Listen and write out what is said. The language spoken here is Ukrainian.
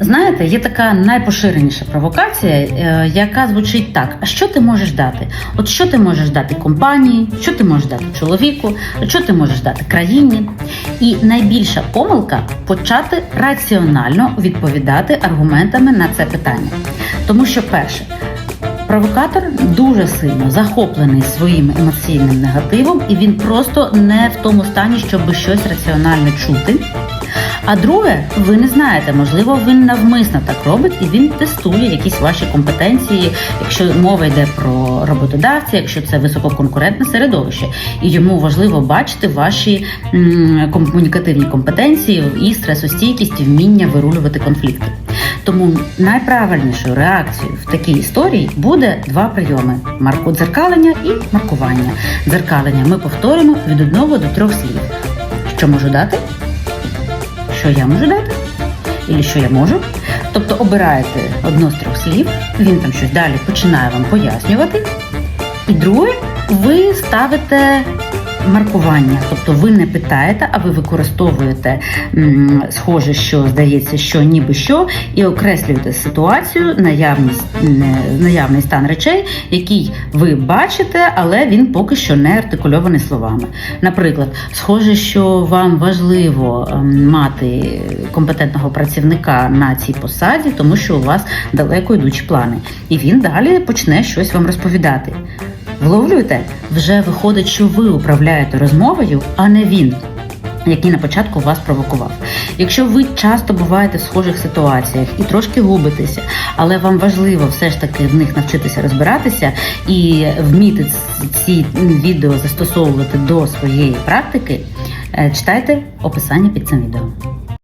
Знаєте, є така найпоширеніша провокація, е, яка звучить так: а що ти можеш дати? От що ти можеш дати компанії, що ти можеш дати чоловіку, що ти можеш дати країні? І найбільша помилка почати раціонально відповідати аргументами на це питання. Тому що, перше, Провокатор дуже сильно захоплений своїм емоційним негативом, і він просто не в тому стані, щоб щось раціонально чути. А друге, ви не знаєте, можливо, він навмисно так робить, і він тестує якісь ваші компетенції, якщо мова йде про роботодавця, якщо це висококонкурентне середовище, і йому важливо бачити ваші комунікативні компетенції і стресостійкість, і вміння вирулювати конфлікти. Тому найправильнішою реакцією в такій історії буде два прийоми: марку дзеркалення і маркування. Дзеркалення ми повторимо від одного до трьох слів. Що можу дати? Що я можу дати? І що я можу? Тобто обираєте одно з трьох слів, він там щось далі починає вам пояснювати. І друге, ви ставите маркування, тобто ви не питаєте, а ви використовуєте схоже, що здається, що ніби що, і окреслюєте ситуацію, наявність, наявний стан речей, який ви бачите, але він поки що не артикульований словами. Наприклад, схоже, що вам важливо ем, мати компетентного працівника на цій посаді, тому що у вас далеко йдучі плани, і він далі почне щось вам розповідати. Вловлюєте? Вже виходить, що ви управляєте розмовою, а не він. Який на початку вас провокував. Якщо ви часто буваєте в схожих ситуаціях і трошки губитеся, але вам важливо все ж таки в них навчитися розбиратися і вміти ці відео застосовувати до своєї практики, е, читайте описання під цим відео.